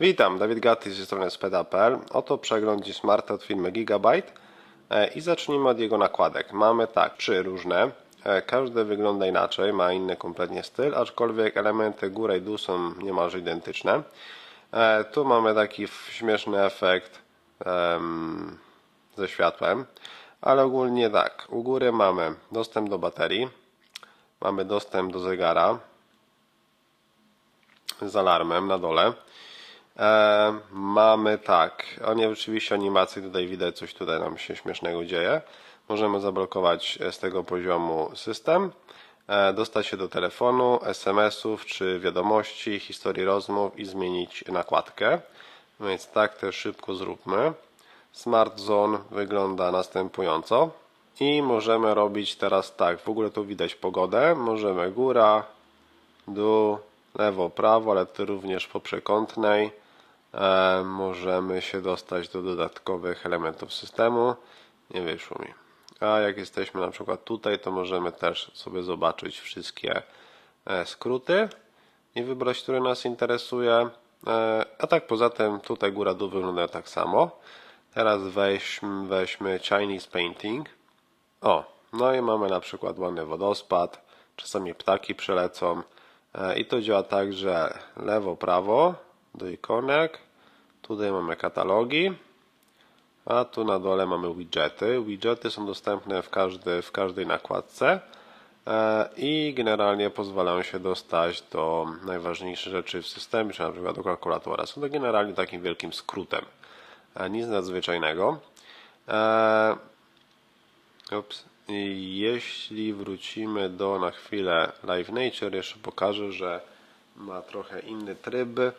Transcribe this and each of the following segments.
Witam, Dawid Gatty ze strony speda.pl. Oto przegląd Smarta od firmy Gigabyte E, i zacznijmy od jego nakładek. Mamy tak, trzy różne. E, Każdy wygląda inaczej, ma inny kompletnie styl, aczkolwiek elementy góra i dół są niemalże identyczne. E, Tu mamy taki śmieszny efekt ze światłem, ale ogólnie tak. U góry mamy dostęp do baterii, mamy dostęp do zegara, z alarmem na dole. E, mamy tak, o nie oczywiście animacji tutaj widać coś tutaj nam się śmiesznego dzieje. Możemy zablokować z tego poziomu system, e, dostać się do telefonu, SMS-ów czy wiadomości, historii rozmów i zmienić nakładkę. Więc tak też szybko zróbmy. Smart Zone wygląda następująco. I możemy robić teraz tak, w ogóle tu widać pogodę. Możemy góra, dół, lewo, prawo, ale również po przekątnej. E, możemy się dostać do dodatkowych elementów systemu. Nie wyszło mi. A jak jesteśmy na przykład tutaj, to możemy też sobie zobaczyć wszystkie e, skróty i wybrać, który nas interesuje. E, A tak poza tym tutaj góra dół wygląda tak samo. Teraz weźmy, weźmy Chinese Painting. O, no i mamy na przykład ładny wodospad, czasami ptaki przelecą i to działa tak, że lewo, prawo do ikonek, tutaj mamy katalogi, a tu na dole mamy widgety. Widgety są dostępne w, każdy, w każdej nakładce e, i generalnie pozwalają się dostać do najważniejszych rzeczy w systemie, czy na przykład do kalkulatora. Są to generalnie takim wielkim skrótem. E, Nic nadzwyczajnego. E, Ups. I Jeśli wrócimy do na chwilę Live Nature, jeszcze pokażę, że ma trochę inny tryb, e,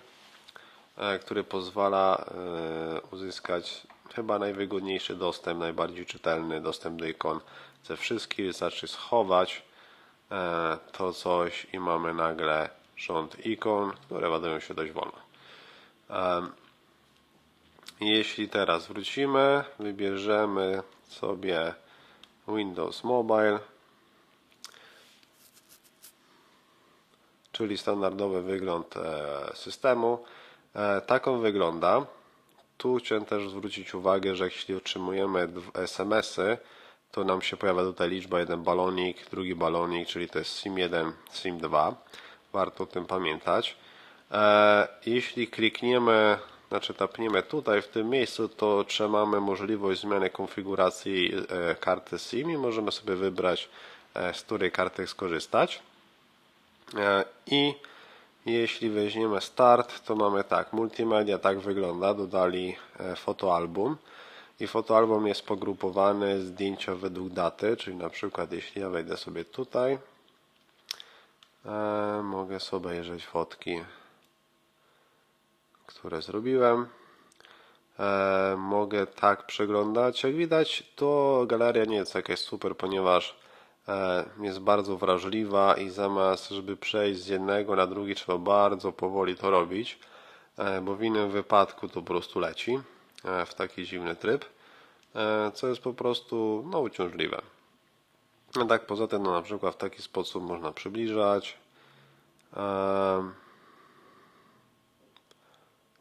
który pozwala e, uzyskać chyba najwygodniejszy dostęp, najbardziej czytelny dostęp do ikon ze wszystkich. Wystarczy schować e, to coś i mamy nagle rząd ikon, które ładują się dość wolno. Jeśli teraz wrócimy, wybierzemy sobie Windows Mobile, czyli standardowy wygląd e, systemu. E, Tak on wygląda. Tu chciałem też zwrócić uwagę, że jeśli otrzymujemy SMS-y, to nam się pojawia tutaj liczba jeden balonik, drugi balonik, czyli to jest SIM1, SIM2. Warto o tym pamiętać. E, Jeśli klikniemy, znaczy tapniemy tutaj w tym miejscu, to otrzymamy możliwość zmiany konfiguracji e, karty SIM i możemy sobie wybrać, z której karty skorzystać. I jeśli weźmiemy start, to mamy tak, multimedia tak wygląda, dodali e, fotoalbum i fotoalbum jest pogrupowany zdjęcia według daty, czyli na przykład jeśli ja wejdę sobie tutaj, e, mogę sobie obejrzeć fotki, które zrobiłem. E, mogę tak przeglądać. Jak widać, to galeria nie jest jakaś super, ponieważ jest bardzo wrażliwa i zamiast, żeby przejść z jednego na drugi, trzeba bardzo powoli to robić, e, bo w innym wypadku to po prostu leci e, w taki dziwny tryb, e, co jest po prostu no, uciążliwe. No tak, poza tym, no, na przykład w taki sposób można przybliżać.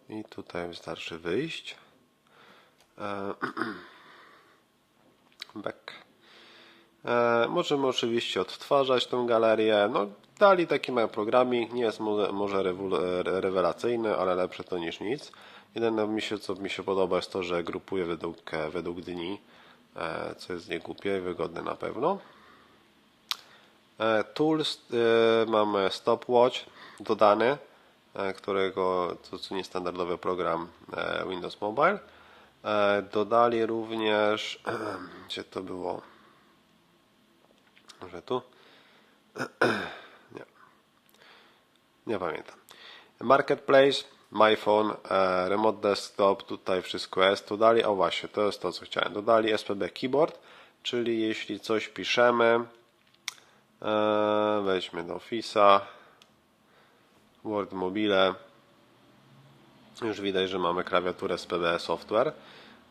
I tutaj wystarczy wyjść. E, Back. E, możemy oczywiście odtwarzać tę galerię. No, dali taki mały programik, nie jest może, rewelacyjny, ale lepsze to niż nic. Jedyne mi się, co mi się podoba jest to, że grupuje według, według dni, e, co jest niegłupie i wygodne na pewno. E, Tools mamy stopwatch dodany, którego to, to niestandardowy program Windows Mobile. Dodali również, gdzie to było? Może tu? Nie. Nie pamiętam. Marketplace, MyPhone, e, Remote Desktop, tutaj wszystko jest. Dodali, o właśnie, to jest to, co chciałem. Dodali SPB Keyboard, czyli jeśli coś piszemy, e, weźmy do Office'a, Word Mobile, już widać, że mamy klawiaturę z PBE Software,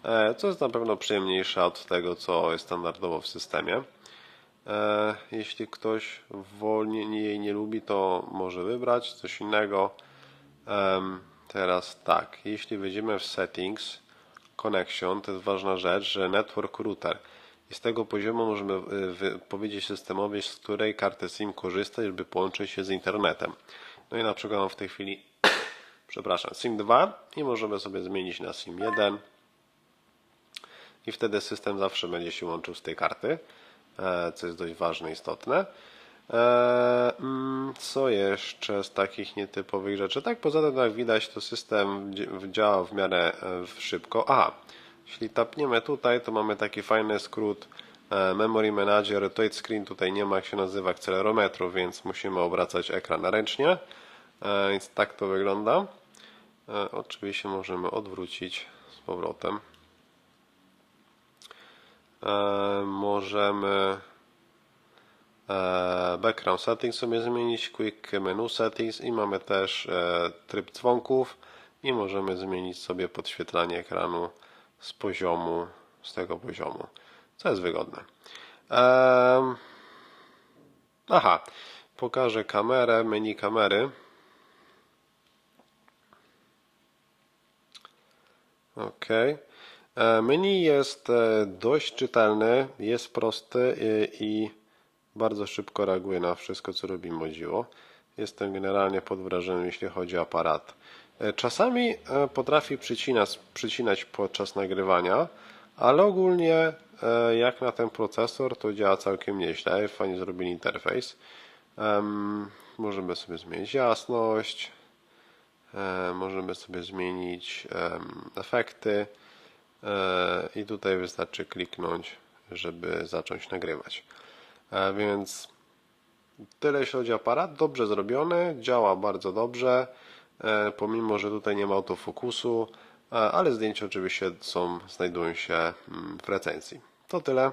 e, co jest na pewno przyjemniejsze od tego, co jest standardowo w systemie. E, Jeśli ktoś wolniej jej nie lubi, to może wybrać coś innego. Teraz tak, jeśli wejdziemy w settings, connection, to jest ważna rzecz, że network router. I z tego poziomu możemy wy- powiedzieć systemowi, z której karty SIM korzystać, żeby połączyć się z internetem. No i na przykład mam w tej chwili, przepraszam, SIM 2 i możemy sobie zmienić na SIM 1 i wtedy system zawsze będzie się łączył z tej karty, e, co jest dość ważne, istotne. E, mm, Co jeszcze z takich nietypowych rzeczy? Tak, poza tym, jak widać, to system dzi- działa w miarę e, szybko. Aha, jeśli tapniemy tutaj, to mamy taki fajny skrót e, Memory Manager. Touchscreen tutaj nie ma, jak się nazywa, akcelerometru, więc musimy obracać ekran ręcznie. E, Więc tak to wygląda. E, Oczywiście możemy odwrócić z powrotem. E, możemy e, background settings sobie zmienić, quick menu settings i mamy też e, tryb dzwonków i możemy zmienić sobie podświetlanie ekranu z poziomu, z tego poziomu, co jest wygodne. Aha, pokażę kamerę, menu kamery. Ok. E, Menu jest e, dość czytelny, jest prosty e, i bardzo szybko reaguje na wszystko, co robi Mozilla. Jestem generalnie pod wrażeniem, jeśli chodzi o aparat. Czasami potrafi przycinać, przycinać podczas nagrywania, ale ogólnie jak na ten procesor to działa całkiem nieźle. Fajnie zrobili interfejs. Em, Możemy sobie zmienić jasność, możemy sobie zmienić efekty i tutaj wystarczy kliknąć, żeby zacząć nagrywać. E, Więc tyle jeśli chodzi o aparat. Dobrze zrobiony, działa bardzo dobrze, e, pomimo, że tutaj nie ma autofokusu, e, ale zdjęcia oczywiście są, znajdują się mm, w recenzji. To tyle.